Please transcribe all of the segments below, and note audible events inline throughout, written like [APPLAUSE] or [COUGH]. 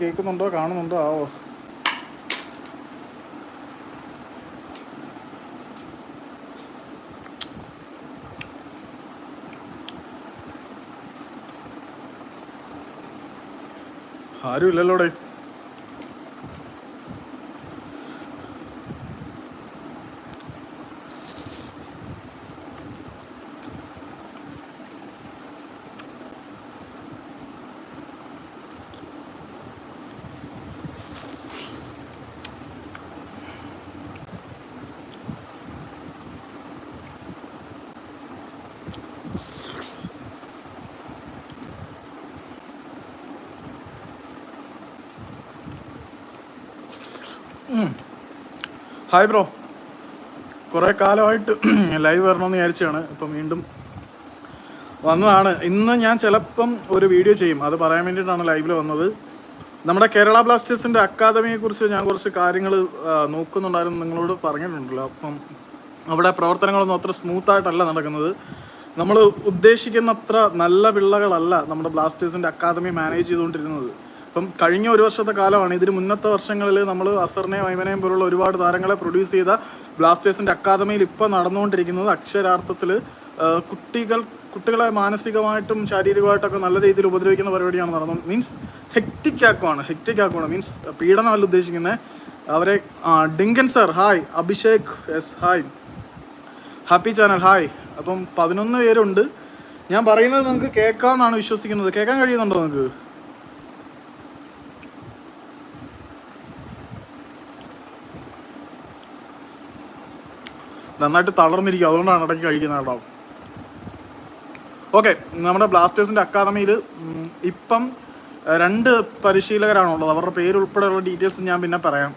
കേൾക്കുന്നുണ്ടോ? കാണുന്നുണ്ടോ? ആവോ. ആരും ഇല്ലല്ലോടെ ഹായ് ബ്രോ കുറേ കാലമായിട്ട് [CLEARS THROAT] ലൈവ് വരണമെന്ന് വിചാരിച്ചാണ് ഇപ്പം വീണ്ടും വന്നതാണ്. ഇന്ന് ഞാൻ ചിലപ്പം ഒരു വീഡിയോ ചെയ്യും. അത് പറയാൻ വേണ്ടിയിട്ടാണ് ലൈവിൽ വന്നത്. നമ്മുടെ കേരള ബ്ലാസ്റ്റേഴ്സിന്റെ അക്കാദമിയെക്കുറിച്ച് ഞാൻ കുറച്ച് കാര്യങ്ങൾ നോക്കുന്നുണ്ടായിരുന്നു നിങ്ങളോട് പറഞ്ഞിട്ടുണ്ടല്ലോ. അപ്പം അവിടെ പ്രവർത്തനങ്ങളൊന്നും അത്ര സ്മൂത്തായിട്ടല്ല നടക്കുന്നത്. നമ്മൾ ഉദ്ദേശിക്കുന്നത്ര നല്ല പിള്ളകളല്ല നമ്മുടെ ബ്ലാസ്റ്റേഴ്സിന്റെ അക്കാദമി മാനേജ് ചെയ്തുകൊണ്ടിരുന്നത്. ഇപ്പം കഴിഞ്ഞ ഒരു വർഷത്തെ കാലമാണ് ഇതിന് മുന്നത്തെ വർഷങ്ങളിൽ നമ്മൾ അസറിനെയും വൈമനെയും പോലുള്ള ഒരുപാട് താരങ്ങളെ പ്രൊഡ്യൂസ് ചെയ്ത ബ്ലാസ്റ്റേഴ്സിന്റെ അക്കാദമിയിൽ ഇപ്പോൾ നടന്നുകൊണ്ടിരിക്കുന്നത് അക്ഷരാർത്ഥത്തിൽ കുട്ടികൾ കുട്ടികളെ മാനസികമായിട്ടും ശാരീരികമായിട്ടൊക്കെ നല്ല രീതിയിൽ ഉപദ്രവിക്കുന്ന പരിപാടിയാണ് നടന്നത്. മീൻസ് ഹെക്റ്റിക് ആക്കുവാണ് ഹെക്റ്റിക് ആക്കുവാണ് മീൻസ് പീഡനമല്ല ഉദ്ദേശിക്കുന്നത് അവരെ Dinkan sir hi Abhishek S hi happy channel hi അപ്പം പതിനൊന്ന് പേരുണ്ട്. ഞാൻ പറയുന്നത് നിങ്ങൾക്ക് കേൾക്കാമെന്നാണ് വിശ്വസിക്കുന്നത്. കേൾക്കാൻ കഴിയുന്നുണ്ടോ നിങ്ങൾക്ക്? നന്നായിട്ട് തളർന്നിരിക്കും. അതുകൊണ്ടാണ് ഇടയ്ക്ക് കഴിക്കുന്നത് കേട്ടോ. ഓക്കെ നമ്മുടെ ബ്ലാസ്റ്റേഴ്സിന്റെ അക്കാദമിയിൽ ഇപ്പം രണ്ട് പരിശീലകരാണുള്ളത്. അവരുടെ പേരുൾപ്പെടെയുള്ള ഡീറ്റെയിൽസ് ഞാൻ പിന്നെ പറയാം.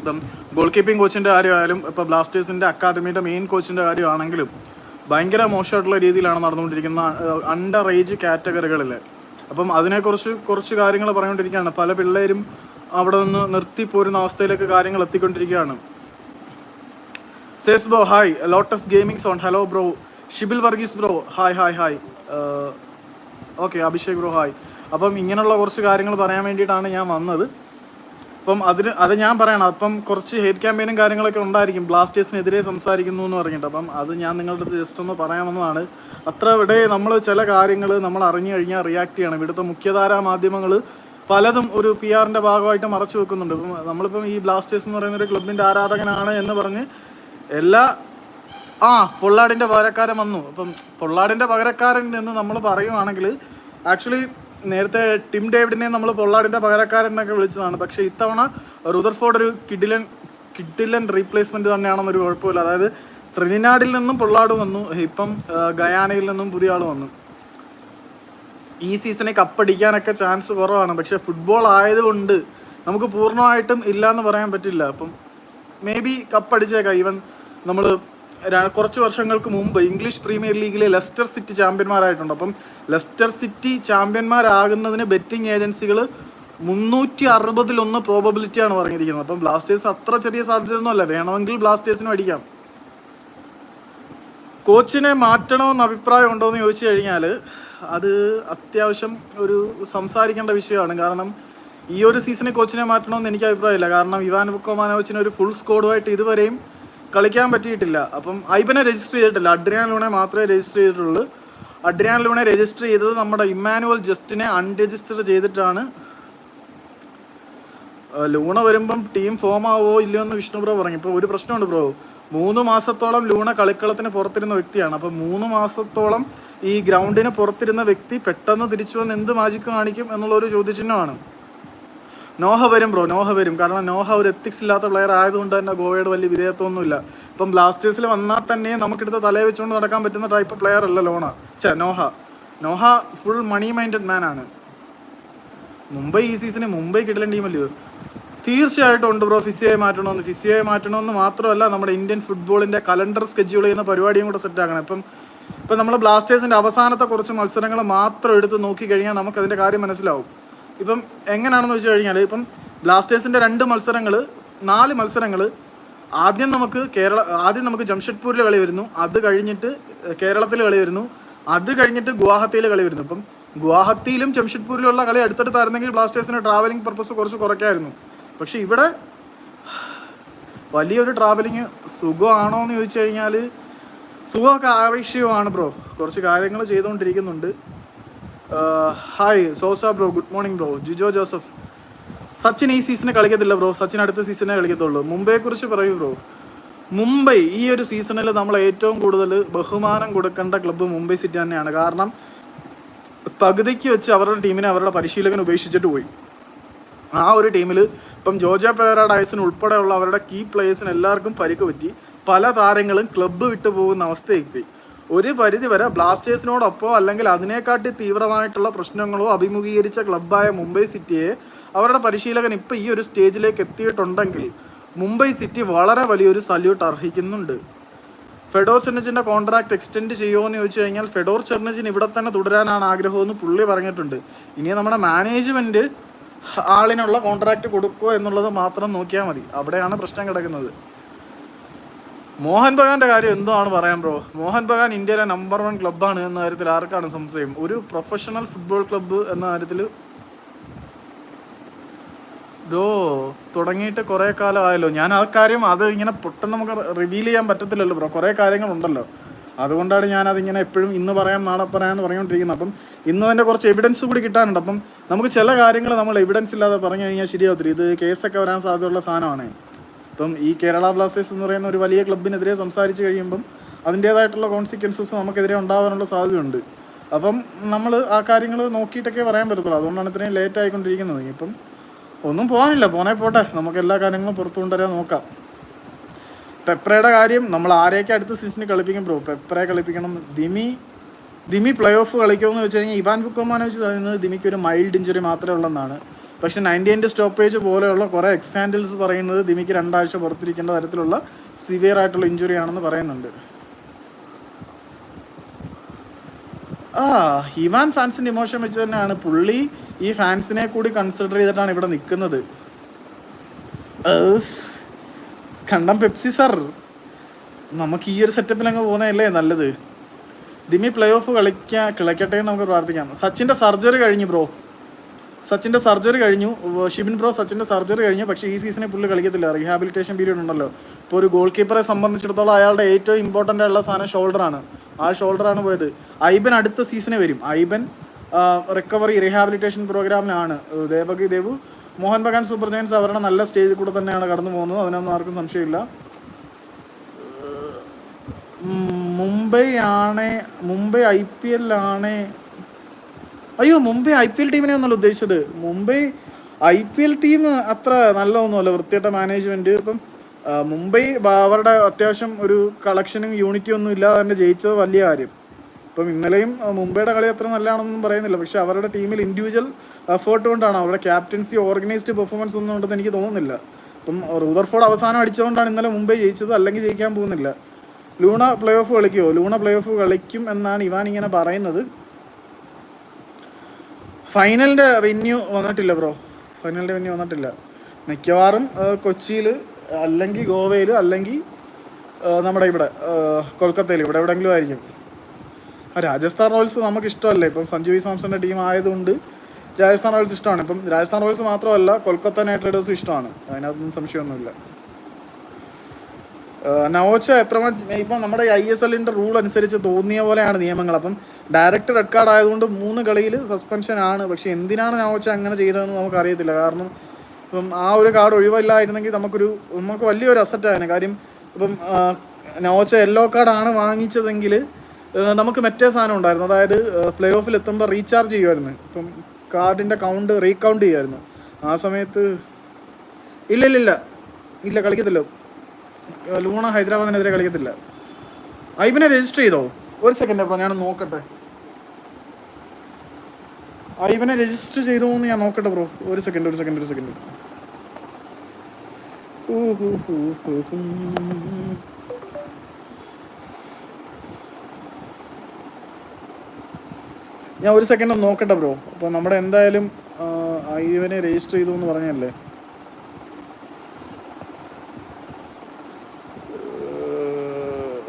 ഇപ്പം ഗോൾ കീപ്പിംഗ് കോച്ചിന്റെ കാര്യമായാലും ഇപ്പോൾ ബ്ലാസ്റ്റേഴ്സിന്റെ അക്കാദമിയുടെ മെയിൻ കോച്ചിന്റെ കാര്യമാണെങ്കിലും ഭയങ്കര മോശമായിട്ടുള്ള രീതിയിലാണ് നടന്നുകൊണ്ടിരിക്കുന്ന അണ്ടർ ഏജ് കാറ്റഗറികളിൽ അപ്പം അതിനെക്കുറിച്ച് കുറച്ച് കാര്യങ്ങൾ പറഞ്ഞുകൊണ്ടിരിക്കുകയാണ്. പല പിള്ളേരും അവിടെ നിന്ന് നിർത്തിപ്പോരുന്ന അവസ്ഥയിലേക്ക് കാര്യങ്ങൾ എത്തിക്കൊണ്ടിരിക്കുകയാണ്. Says bro hi lotus gaming zone hello bro Shibil Varghese bro hi hi hi okay Abhishek bro hi അപ്പം ഇങ്ങനെയുള്ള കുറച്ച് കാര്യങ്ങൾ പറയാൻ വേണ്ടിയിട്ടാണ് ഞാൻ വന്നത്. അപ്പം അതിന് അത് ഞാൻ പറയണം. അപ്പം കുറച്ച് ഹെയ്റ്റ് ക്യാമ്പയിനും കാര്യങ്ങളൊക്കെ ഉണ്ടായിരിക്കും. ബ്ലാസ്റ്റേഴ്സിനെതിരെ സംസാരിക്കുന്നു എന്ന് പറഞ്ഞിട്ട്. അപ്പം അത് ഞാൻ നിങ്ങളുടെ അടുത്ത് ജസ്റ്റ് ഒന്ന് പറയാമെന്നതാണ്. അത്ര ഇവിടെ നമ്മൾ ചില കാര്യങ്ങൾ നമ്മൾ അറിഞ്ഞു കഴിഞ്ഞാൽ റിയാക്ട് ചെയ്യണം. ഇവിടുത്തെ മുഖ്യധാരാ മാധ്യമങ്ങൾ പലതും ഒരു പി ആറിന്റെ ഭാഗമായിട്ട് മറച്ചു വെക്കുന്നുണ്ട്. ഇപ്പം നമ്മളിപ്പം ഈ ബ്ലാസ്റ്റേഴ്സ് എന്ന് പറയുന്ന ഒരു ക്ലബിന്റെ ആരാധകനാണ് എന്ന് പറഞ്ഞ് എല്ലാ ആ പൊള്ളാടിന്റെ പകരക്കാരൻ വന്നു. അപ്പം പൊള്ളാടിന്റെ പകരക്കാരൻ എന്ന് നമ്മൾ പറയുവാണെങ്കിൽ ആക്ച്വലി നേരത്തെ ടിം ഡേവിഡിനെ നമ്മൾ പൊള്ളാടിന്റെ പകരക്കാരൻ എന്നൊക്കെ വിളിച്ചതാണ്. പക്ഷേ ഇത്തവണ റുദർഫോർഡ് ഒരു കിഡിലൻ കിഡിലൻ റീപ്ലേസ്മെന്റ് തന്നെയാണെന്നൊരു കുഴപ്പമില്ല. അതായത് ട്രിനിനാഡിൽ നിന്നും പൊള്ളാട് വന്നു. ഇപ്പം ഗയാനയിൽ നിന്നും പുതിയ ആൾ വന്നു. ഈ സീസണിൽ കപ്പടിക്കാനൊക്കെ ചാൻസ് കുറവാണ്. പക്ഷെ ഫുട്ബോൾ ആയതുകൊണ്ട് നമുക്ക് പൂർണമായിട്ടും ഇല്ല എന്ന് പറയാൻ പറ്റില്ല. അപ്പം മേ ബി കപ്പടിച്ചേക്കാം. ഈവൻ നമ്മൾ കുറച്ച് വർഷങ്ങൾക്ക് മുമ്പ് ഇംഗ്ലീഷ് പ്രീമിയർ ലീഗിലെ ലെസ്റ്റർ സിറ്റി ചാമ്പ്യന്മാരായിട്ടുണ്ട്. അപ്പം ലെസ്റ്റർ സിറ്റി ചാമ്പ്യന്മാരാകുന്നതിന് ബെറ്റിംഗ് ഏജൻസികൾ മുന്നൂറ്റി അറുപതിലൊന്ന് പ്രോബബിലിറ്റിയാണ് പറഞ്ഞിരിക്കുന്നത്. അപ്പം ബ്ലാസ്റ്റേഴ്സ് അത്ര ചെറിയ സാധ്യതയൊന്നുമല്ല. വേണമെങ്കിൽ ബ്ലാസ്റ്റേഴ്സിന് അടിക്കാം. കോച്ചിനെ മാറ്റണമെന്ന് അഭിപ്രായം ഉണ്ടോ എന്ന് ചോദിച്ചു കഴിഞ്ഞാൽ അത് അത്യാവശ്യം ഒരു സംസാരിക്കേണ്ട വിഷയമാണ്. കാരണം ഈ ഒരു സീസണിൽ കോച്ചിനെ മാറ്റണമെന്ന് എനിക്ക് അഭിപ്രായമില്ല. കാരണം ഇവാൻ വുക്കോമാനോവിച്ചിന് ഒരു ഫുൾ സ്കോഡുമായിട്ട് ഇതുവരെയും കളിക്കാൻ പറ്റിയിട്ടില്ല. അപ്പം ഐബനെ രജിസ്റ്റർ ചെയ്തിട്ടില്ല. അഡ്രിയാൻ ലൂണെ മാത്രമേ രജിസ്റ്റർ ചെയ്തിട്ടുള്ളൂ. അഡ്രിയാൻ ലൂണെ രജിസ്റ്റർ ചെയ്തത് നമ്മുടെ ഇമ്മാനുവൽ ജസ്റ്റിനെ അൺരജിസ്റ്റർ ചെയ്തിട്ടാണ്. ലൂണ വരുമ്പം ടീം ഫോം ആവോ ഇല്ലയോ എന്ന് വിഷ്ണു ബ്രോ പറഞ്ഞു. ഇപ്പോൾ ഒരു പ്രശ്നമുണ്ട് ബ്രോ. മൂന്ന് മാസത്തോളം ലൂണ കളിക്കളത്തിന് പുറത്തിരുന്ന വ്യക്തിയാണ്. അപ്പം മൂന്ന് മാസത്തോളം ഈ ഗ്രൗണ്ടിന് പുറത്തിരുന്ന വ്യക്തി പെട്ടെന്ന് തിരിച്ചു വന്ന് എന്ത് മാജിക്ക് കാണിക്കും എന്നുള്ളൊരു ചോദ്യചിഹ്നമാണ്. നോഹ വരും ബ്രോ നോഹ വരും. കാരണം നോഹ ഒരു എത്തിക്സ് ഇല്ലാത്ത പ്ലെയർ ആയതുകൊണ്ട് തന്നെ ഗോവയുടെ വലിയ വിധേയത്വമൊന്നുമില്ല. ഇപ്പം ബ്ലാസ്റ്റേഴ്സിൽ വന്നാൽ തന്നെ നമുക്കെടുത്ത് തലയെ വെച്ചുകൊണ്ട് നടക്കാൻ പറ്റുന്ന ടൈപ്പ് പ്ലെയർ അല്ല ലോണ. ചേ Noah. Noah full money minded man ആണ്. മുംബൈ ഈ സീസണിൽ മുംബൈ കിടലൻ ടീമല്ലയോ തീർച്ചയായിട്ടും ഉണ്ട് ബ്രോ ഫിസിയായി മാറ്റണമെന്ന്. ഫിസിയായി മാറ്റണമെന്ന് മാത്രമല്ല നമ്മുടെ ഇന്ത്യൻ ഫുട്ബോളിന്റെ കലണ്ടർ സ്കെഡ്യൂൾ ചെയ്യുന്ന പരിപാടിയും കൂടെ സെറ്റ് ആക്കണം. ഇപ്പം ഇപ്പം നമ്മൾ ബ്ലാസ്റ്റേഴ്സിന്റെ അവസാനത്തെ കുറച്ച് മത്സരങ്ങൾ മാത്രം എടുത്ത് നോക്കിക്കഴിഞ്ഞാൽ നമുക്കതിന്റെ കാര്യം മനസ്സിലാവും. ഇപ്പം എങ്ങനെയാണെന്ന് വെച്ച് കഴിഞ്ഞാൽ ഇപ്പം ബ്ലാസ്റ്റേഴ്സിന്റെ രണ്ട് മത്സരങ്ങൾ നാല് മത്സരങ്ങൾ ആദ്യം നമുക്ക് കേരള ആദ്യം നമുക്ക് ജംഷഡ്പൂരിൽ കളി വരുന്നു അത് കഴിഞ്ഞിട്ട് കേരളത്തിൽ കളി വരുന്നു അത് കഴിഞ്ഞിട്ട് ഗുവാഹത്തിയിൽ കളി വരുന്നു. ഇപ്പം ഗുവാഹത്തിയിലും ജംഷഡ്പൂരിലുള്ള കളി അടുത്തടുത്തായിരുന്നെങ്കിൽ ബ്ലാസ്റ്റേഴ്സിന് ട്രാവലിംഗ് പർപ്പസ് കുറച്ച് കുറയ്ക്കായിരുന്നു. പക്ഷേ ഇവിടെ വലിയൊരു ട്രാവലിംഗ് സുഖമാണോ എന്ന് ചോദിച്ചു കഴിഞ്ഞാൽ സുഖമൊക്കെ ആവശ്യമാണ് ബ്രോ. കുറച്ച് കാര്യങ്ങൾ ചെയ്തുകൊണ്ടിരിക്കുന്നുണ്ട്. Hi Sousa bro. Good morning bro Jijo Joseph. Sachin ഈ സീസണെ കളിക്കത്തില്ല ബ്രോ സച്ചിൻ അടുത്ത സീസണേ കളിക്കത്തുള്ളൂ. മുംബൈയെ കുറിച്ച് പറയൂ ബ്രോ മുംബൈ ഈ ഒരു സീസണിൽ നമ്മൾ ഏറ്റവും കൂടുതൽ ബഹുമാനം കൊടുക്കേണ്ട ക്ലബ്ബ് മുംബൈ സിറ്റി തന്നെയാണ്. കാരണം പകുതിക്ക് വെച്ച് അവരുടെ ടീമിനെ അവരുടെ പരിശീലകൻ ഉപേക്ഷിച്ചിട്ട് പോയി. ആ ഒരു ടീമിൽ ഇപ്പം ജോജ പേരാഡൈസിന് ഉൾപ്പെടെയുള്ള അവരുടെ കീ പ്ലേയേഴ്സിന് എല്ലാവർക്കും പരിക്ക് പറ്റി പല താരങ്ങളും ക്ലബ്ബ് വിട്ടു പോകുന്ന അവസ്ഥയെത്തി ഒരു പരിധി വരെ ബ്ലാസ്റ്റേഴ്സിനോടൊപ്പോ അല്ലെങ്കിൽ അതിനെക്കാട്ടി തീവ്രമായിട്ടുള്ള പ്രശ്നങ്ങളോ അഭിമുഖീകരിച്ച ക്ലബ്ബായ മുംബൈ സിറ്റിയെ അവരുടെ പരിശീലകൻ ഇപ്പം ഈ ഒരു സ്റ്റേജിലേക്ക് എത്തിയിട്ടുണ്ടെങ്കിൽ മുംബൈ സിറ്റി വളരെ വലിയൊരു സല്യൂട്ട് അർഹിക്കുന്നുണ്ട്. ഫെഡോർ ചെർണച്ചിന്റെ കോൺട്രാക്ട് എക്സ്റ്റെൻഡ് ചെയ്യുമോ എന്ന് ചോദിച്ചു കഴിഞ്ഞാൽ ഫെഡോർ ചെർണച്ചിന് ഇവിടെ തന്നെ തുടരാനാണ് ആഗ്രഹമെന്ന് പുള്ളി പറഞ്ഞിട്ടുണ്ട്. ഇനി നമ്മുടെ മാനേജ്മെന്റ് ആളിനുള്ള കോൺട്രാക്ട് കൊടുക്കുക എന്നുള്ളത് മാത്രം നോക്കിയാൽ മതി. അവിടെയാണ് പ്രശ്നം കിടക്കുന്നത്. മോഹൻ ബഗാന്റെ കാര്യം എന്താണ് പറയാൻ ബ്രോ? മോഹൻ ബഗാൻ ഇന്ത്യയിലെ നമ്പർ വൺ ക്ലബ്ബാണ് എന്ന കാര്യത്തിൽ ആർക്കാണ് സംശയം? ഒരു പ്രൊഫഷണൽ ഫുട്ബോൾ ക്ലബ്ബ് എന്ന കാര്യത്തിൽ ബ്രോ തുടങ്ങിയിട്ട് കുറേ കാലമായല്ലോ. ഞാൻ ആ കാര്യം അത് ഇങ്ങനെ പെട്ടെന്ന് നമുക്ക് റിവീൽ ചെയ്യാൻ പറ്റത്തില്ലല്ലോ ബ്രോ. കുറേ കാര്യങ്ങളുണ്ടല്ലോ. അതുകൊണ്ടാണ് ഞാൻ അതിങ്ങനെ എപ്പോഴും ഇന്ന് പറയാം നാളെ പറയാം എന്ന് പറഞ്ഞുകൊണ്ടിരിക്കുന്നത്. അപ്പം ഇന്ന് തന്നെ കുറച്ച് എവിഡൻസ് കൂടി കിട്ടാനുണ്ട്. അപ്പം നമുക്ക് ചില കാര്യങ്ങൾ നമ്മൾ എവിഡൻസ് ഇല്ലാതെ പറഞ്ഞു കഴിഞ്ഞാൽ ശരിയാവത്തില്ല. ഇത് കേസൊക്കെ വരാൻ സാധ്യതയുള്ള സാധനമാണ്. ഇപ്പം ഈ കേരള ബ്ലാസ്റ്റേഴ്സ് എന്ന് പറയുന്ന ഒരു വലിയ ക്ലബിനെതിരെ സംസാരിച്ച് കഴിയുമ്പം അതിന്റേതായിട്ടുള്ള കോൺസിക്വൻസസ് നമുക്കെതിരെ ഉണ്ടാകാനുള്ള സാധ്യതയുണ്ട്. അപ്പം നമ്മൾ ആ കാര്യങ്ങൾ നോക്കിയിട്ടൊക്കെ പറയാൻ പറ്റത്തുള്ളൂ. അതുകൊണ്ടാണ് ഇത്രയും ലേറ്റ് ആയിക്കൊണ്ടിരിക്കുന്നത്. ഇപ്പം ഒന്നും പോകാനില്ല. പോണേ പോട്ടെ. നമുക്ക് എല്ലാ കാര്യങ്ങളും പുറത്തു കൊണ്ടുവരാൻ നോക്കാം. പെപ്രയുടെ കാര്യം നമ്മൾ ആരെയൊക്കെ അടുത്ത സീസണിൽ കളിപ്പിക്കും ബ്രോ പെപ്രയെ കളിപ്പിക്കണം. ദിമി ദിമി പ്ലേ ഓഫ് കളിക്കുമെന്ന് വെച്ച് കഴിഞ്ഞാൽ ഇവാൻ ബുക്കോമാനോച്ച് പറയുന്നത് ദിമിക്ക് ഒരു മൈൽഡ് ഇഞ്ചുറി മാത്രമേ ഉള്ളെന്നാണ്. പക്ഷേ നയന്റി എന്റെ സ്റ്റോപ്പേജ് പോലെയുള്ള കുറേ എക്സാൻഡിൽസ് പറയുന്നത് ദിമിക്ക് രണ്ടാഴ്ച പുറത്തിരിക്കേണ്ട തരത്തിലുള്ള സിവിയർ ആയിട്ടുള്ള ഇഞ്ചുറി ആണെന്ന് പറയുന്നുണ്ട്. ആ ഹിമാൻ ഫാൻസിന്റെ ഇമോഷൻ വെച്ച് തന്നെയാണ് പുള്ളി ഈ ഫാൻസിനെ കൂടി കൺസിഡർ ചെയ്തിട്ടാണ് ഇവിടെ നിൽക്കുന്നത്. കണ്ടം പെപ്സി സർ. നമുക്ക് ഈ ഒരു സെറ്റപ്പിൽ അങ്ങ് പോകുന്നതല്ലേ നല്ലത്. ദിമി പ്ലേ ഓഫ് കളിക്കാൻ കിളയ്ക്കട്ടെ എന്ന് നമുക്ക് പ്രാർത്ഥിക്കാം. സച്ചിന്റെ സർജറി കഴിഞ്ഞു ബ്രോ സച്ചിന്റെ സർജറി കഴിഞ്ഞു. ഷിബിൻ ബ്രോ സച്ചിന്റെ സർജറി കഴിഞ്ഞു. പക്ഷേ ഈ സീസണിൽ പുള്ളി കളിക്കത്തില്ല. റീഹാബിലിറ്റേഷൻ പീരീഡ് ഉണ്ടല്ലോ. ഇപ്പോൾ ഒരു ഗോൾ കീപ്പറെ സംബന്ധിച്ചിടത്തോളം അയാളുടെ ഏറ്റവും ഇമ്പോർട്ടന്റ് ആയിട്ടുള്ള സാധനം ഷോൾഡറാണ് ആ ഷോൾഡറാണ് പോയത്. ഐബൻ അടുത്ത സീസണിൽ വരും. ഐബൻ റിക്കവറി റീഹാബിലിറ്റേഷൻ പ്രോഗ്രാമിലാണ് ദേവകി ദേവു മോഹൻ ബഗാൻ സൂപ്പർ ജയൻസ് അവരുടെ നല്ല സ്റ്റേജിൽ കൂടെ തന്നെയാണ് കടന്നു പോകുന്നത്. അതിനൊന്നും ആർക്കും സംശയമില്ല. മുംബൈ ആണേ മുംബൈ ഐ പി എൽ ആണേ അയ്യോ മുംബൈ ഐ പി എൽ ടീമിനെ ഒന്നല്ല ഉദ്ദേശിച്ചത്. Mumbai I P L team അത്ര നല്ലതൊന്നുമല്ല വൃത്തിയായിട്ട മാനേജ്മെന്റ് ഇപ്പം മുംബൈ അവരുടെ അത്യാവശ്യം ഒരു കളക്ഷനും യൂണിറ്റി ഒന്നും ഇല്ലാതെ തന്നെ ജയിച്ചത് വലിയ കാര്യം. ഇപ്പം ഇന്നലെയും മുംബൈയുടെ കളി അത്ര നല്ലതാണെന്നൊന്നും പറയുന്നില്ല. പക്ഷെ അവരുടെ ടീമിൽ ഇൻഡിവിജ്വൽ എഫേർട്ട് കൊണ്ടാണ് അവരുടെ ക്യാപ്റ്റൻസി ഓർഗനൈസ്ഡ് പെർഫോമൻസ് ഒന്നും ഉണ്ടെന്ന് എനിക്ക് തോന്നുന്നില്ല. ഇപ്പം റൂദർഫോർഡ് അവസാനം അടിച്ചതുകൊണ്ടാണ് ഇന്നലെ മുംബൈ ജയിച്ചത് അല്ലെങ്കിൽ ജയിക്കാൻ പോകുന്നില്ല. ലൂണ പ്ലേ ഓഫ് കളിക്കുമോ ലൂണ പ്ലേ ഓഫ് കളിക്കും എന്നാണ് ഇവാൻ ഇങ്ങനെ പറയുന്നത്. ഫൈനലിന്റെ വെന്യൂ വന്നിട്ടില്ല ബ്രോ. ഫൈനലിന്റെ വെന്യൂ വന്നിട്ടില്ല. മിക്കവാറും കൊച്ചിയിൽ അല്ലെങ്കിൽ ഗോവയിൽ അല്ലെങ്കിൽ നമ്മുടെ ഇവിടെ കൊൽക്കത്തയിൽ ഇവിടെ എവിടെയെങ്കിലും ആയിരിക്കും. രാജസ്ഥാൻ റോയൽസ് നമുക്ക് ഇഷ്ടമല്ലേ. ഇപ്പം സഞ്ജു വി സാംസന്റെ ടീം ആയതുകൊണ്ട് രാജസ്ഥാൻ റോയൽസ് ഇഷ്ടമാണ്. ഇപ്പം രാജസ്ഥാൻ റോയൽസ് മാത്രമല്ല കൊൽക്കത്ത നൈറ്റ് റൈഡേഴ്സും ഇഷ്ടമാണ്. അതിനകത്തൊന്നും സംശയമൊന്നുമില്ല. നവോച്ച എത്ര ഇപ്പം നമ്മുടെ ഐ എസ് എല്ലിന്റെ റൂൾ അനുസരിച്ച് തോന്നിയ പോലെയാണ് നിയമങ്ങൾ. അപ്പം ഡയറക്റ്റ് റെഡ് കാർഡ് ആയതുകൊണ്ട് മൂന്ന് കളിയിൽ സസ്പെൻഷൻ ആണ്. പക്ഷേ എന്തിനാണ് നവോച്ച അങ്ങനെ ചെയ്തതെന്ന് നമുക്ക് അറിയത്തില്ല. കാരണം ഇപ്പം ആ ഒരു കാർഡ് ഒഴിവില്ലായിരുന്നെങ്കിൽ നമുക്കൊരു നമുക്ക് വലിയൊരു അസറ്റായിരുന്നു കാര്യം ഇപ്പം നവോച്ച യെല്ലോ കാർഡാണ് വാങ്ങിച്ചതെങ്കിൽ നമുക്ക് മറ്റേ സാധനം ഉണ്ടായിരുന്നു. അതായത് പ്ലേ ഓഫിൽ എത്തുമ്പോൾ റീചാർജ് ചെയ്യുമായിരുന്നു. ഇപ്പം കാർഡിന്റെ കൗണ്ട് റീകൗണ്ട് ചെയ്യുമായിരുന്നു. ആ സമയത്ത് ഇല്ല ഇല്ല ഇല്ല ഇല്ല കളിക്കത്തില്ല. ലൂണ ഹൈദരാബാദിനെതിരെ കളിക്കത്തില്ല. ഐബിനെ രജിസ്റ്റർ ചെയ്തോ? ഒരു സെക്കൻഡ് അപ്പോൾ ഞാൻ നോക്കട്ടെ. ഐബിനെ രജിസ്റ്റർ ചെയ്തോ എന്ന് ഞാൻ നോക്കട്ടെ ബ്രോ. ഒരു സെക്കൻഡ് ഒരു സെക്കൻഡ് ഒരു സെക്കൻഡ് ഞാൻ ഒരു സെക്കൻഡ് നോക്കട്ടെ ബ്രോ. അപ്പോൾ നമ്മുടെ എന്തായാലും ഐവനെ രജിസ്റ്റർ ചെയ്തു എന്ന് പറഞ്ഞല്ലേ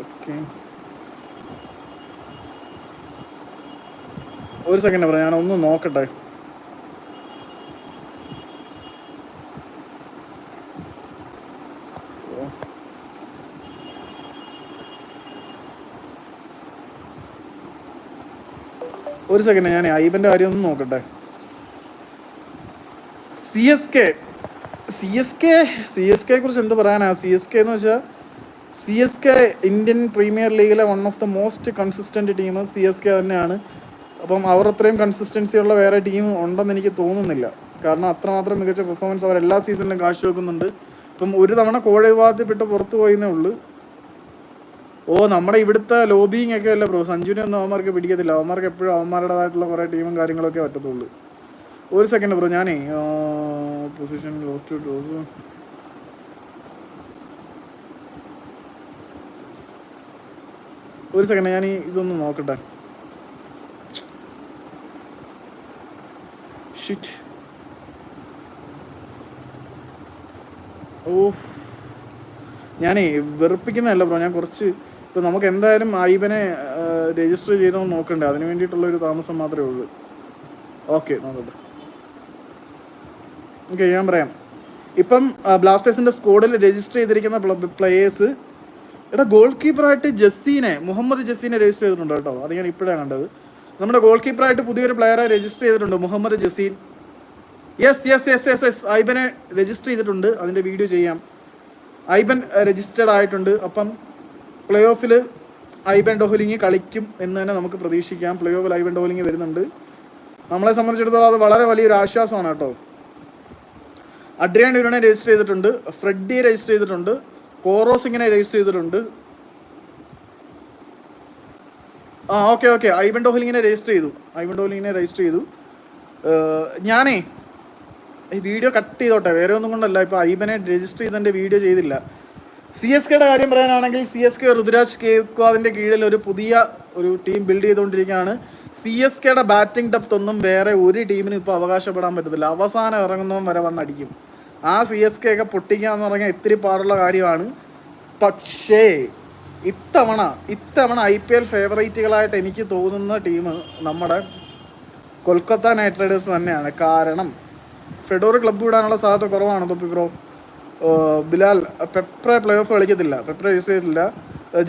ഓക്കെ ഒരു സെക്കൻഡ് പറ ഞാൻ ഒന്ന് നോക്കട്ടെ. ഒരു സെക്കൻഡ് ഞാൻ ഐബന്റെ കാര്യം ഒന്ന് നോക്കട്ടെ. C S K C S K C S K കുറിച്ച് എന്ത് പറയാനാ? സി എസ് കെ എന്ന് വെച്ചാൽ C S K Indian premier ലീഗിലെ one of the most consistent team C S K തന്നെയാണ്. അപ്പം അവർ അത്രയും കൺസിസ്റ്റൻസി ഉള്ള വേറെ ടീം ഉണ്ടെന്ന് എനിക്ക് തോന്നുന്നില്ല. കാരണം അത്രമാത്രം മികച്ച പെർഫോമൻസ് അവർ എല്ലാ സീസണിലും കാഴ്ചവെക്കുന്നുണ്ട്. ഇപ്പം ഒരു തവണ കോഴ വിവാദത്തിൽപ്പെട്ട് പുറത്തു പോയെന്നേ ഉള്ളൂ. ഓ നമ്മുടെ ഇവിടുത്തെ ലോബിങ് ഒക്കെ അല്ല ബ്രോ സഞ്ജുവിനെ ഒന്നും അവന്മാർക്ക് പിടിക്കത്തില്ല. അവന്മാർക്ക് എപ്പോഴും അവന്മാരുടേതായിട്ടുള്ള കുറേ ടീമും കാര്യങ്ങളൊക്കെ പറ്റത്തുള്ളൂ. ഒരു സെക്കൻഡ് ബ്രോ ഞാനേ പൊസിഷൻ ലോസ്റ്റ് ഡോസ് ഒരു സെക്കൻഡ് ഞാൻ ഇതൊന്ന് നോക്കട്ടെ. ഷിറ്റ് ഓ ഞാനേ വെറുപ്പിക്കുന്നതല്ല ബ്രോ. ഞാൻ കുറച്ച് ഇപ്പം നമുക്ക് എന്തായാലും ഐബനെ രജിസ്റ്റർ ചെയ്തോ നോക്കണ്ടേ? അതിന് വേണ്ടിയിട്ടുള്ള ഒരു താമസം മാത്രമേ ഉള്ളൂ. ഓക്കെ നോക്കട്ടെ ഓക്കെ ഞാൻ പറയാം. ഇപ്പം ബ്ലാസ്റ്റേഴ്സിന്റെ സ്ക്വാഡിൽ രജിസ്റ്റർ ചെയ്തിരിക്കുന്ന പ്ലേയേഴ്സ് എടാ ഗോൾ കീപ്പറായിട്ട് ജസീനെ മുഹമ്മദ് ജസീനെ രജിസ്റ്റർ ചെയ്തിട്ടുണ്ട് കേട്ടോ? അത് ഞാൻ ഇപ്പോഴാണ് കണ്ടത്. നമ്മുടെ ഗോൾ കീപ്പറായിട്ട് പുതിയൊരു പ്ലെയറെ രജിസ്റ്റർ ചെയ്തിട്ടുണ്ട് Muhammad Jaseen yes yes yes yes yes ഐബനെ register ചെയ്തിട്ടുണ്ട്. അതിന്റെ വീഡിയോ ചെയ്യാം. ഐബൻ രജിസ്റ്റേഡ് ആയിട്ടുണ്ട്. അപ്പം പ്ലേ ഓഫിൽ ഐബൻ ഡോഹ്ലിങ് കളിക്കും എന്ന് തന്നെ നമുക്ക് പ്രതീക്ഷിക്കാം. പ്ലേ ഓഫിൽ ഐബൻ ഡോഹ്ലിങ് വരുന്നുണ്ട്. നമ്മളെ സംബന്ധിച്ചിടത്തോളം അത് വളരെ വലിയൊരു ആശ്വാസമാണ് കേട്ടോ. അഡ്രിയാൻ ഇവരനെ രജിസ്റ്റർ ചെയ്തിട്ടുണ്ട്. ഫ്രെഡി രജിസ്റ്റർ ചെയ്തിട്ടുണ്ട്. കോറോസിങ്ങിനെ രജിസ്റ്റർ ചെയ്തിട്ടുണ്ട്. ആ ഓക്കെ ഓക്കെ. ഐബൻ ഡോഹലിങ്ങിനെ രജിസ്റ്റർ ചെയ്തു. ഐബൻ ഡോഹലിങ്ങിനെ രജിസ്റ്റർ ചെയ്തു. ഞാനേ ഈ വീഡിയോ കട്ട് ചെയ്തോട്ടെ. വേറെ ഒന്നും കൊണ്ടല്ല. ഇപ്പോൾ ഐബനെ രജിസ്റ്റർ ചെയ്തതിന്റെ വീഡിയോ ചെയ്തില്ല. സി എസ് കെയുടെ കാര്യം പറയാനാണെങ്കിൽ സി എസ് കെ ഋതുരാജ് കേക്വാദിന്റെ കീഴിൽ ഒരു പുതിയ ഒരു ടീം ബിൽഡ് ചെയ്തുകൊണ്ടിരിക്കുകയാണ്. സി എസ് കെയുടെ ബാറ്റിംഗ് ഡെപ്ത് ഒന്നും വേറെ ഒരു ടീമിനും ഇപ്പോൾ അവകാശപ്പെടാൻ പറ്റത്തില്ല. അവസാനം ഇറങ്ങുന്നവൻ വരെ വന്നടിക്കും. ആ സി എസ് കെ ഒക്കെ പൊട്ടിക്കുക എന്ന് പറഞ്ഞാൽ ഇത്തിരി പാടുള്ള കാര്യമാണ്. പക്ഷേ ഇത്തവണ ഇത്തവണ ഐ പി എൽ ഫേവറേറ്റുകളായിട്ട് എനിക്ക് തോന്നുന്ന ടീം നമ്മുടെ കൊൽക്കത്ത നൈറ്റ് റൈഡേഴ്സ് തന്നെയാണ്. കാരണം ഫെഡോർ ക്ലബ്ബ് വിടാനുള്ള സാധ്യത കുറവാണ് തൊപ്പി bro. Bilal Peprah play off കളിക്കത്തില്ല. Peprah use ചെയ്തിട്ടില്ല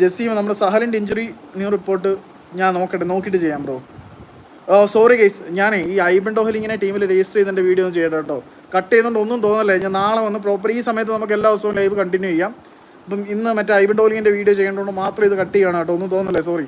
ജെസ്സിയും നമ്മുടെ സഹലിന്റെ ഇഞ്ചുറി ന്യൂ റിപ്പോർട്ട് ഞാൻ നോക്കട്ടെ നോക്കിയിട്ട് ചെയ്യാം ബ്രോ. സോറി ഗൈസ് ഞാൻ ഈ ഐബൻ ഇങ്ങനെ ടീമിൽ രജിസ്റ്റർ ചെയ്തിട്ട് വീഡിയോ ഒന്നും ചെയ്യട്ടെ കേട്ടോ കട്ട് ചെയ്യുന്നുണ്ട് ഒന്നും തോന്നല്ലേ? ഞാൻ നാളെ വന്ന് പ്രോപ്പർ ഈ സമയത്ത് നമുക്ക് എല്ലാ ദിവസവും ലൈവ് കണ്ടിന്യൂ ചെയ്യാം. അപ്പം ഇന്ന് മറ്റേ ഐബൻ ഡോലിങ്ങിന്റെ വീഡിയോ ചെയ്യേണ്ടതുകൊണ്ട് മാത്രം ഇത് കട്ട് ചെയ്യണം കേട്ടോ. ഒന്നും തോന്നല്ലേ സോറി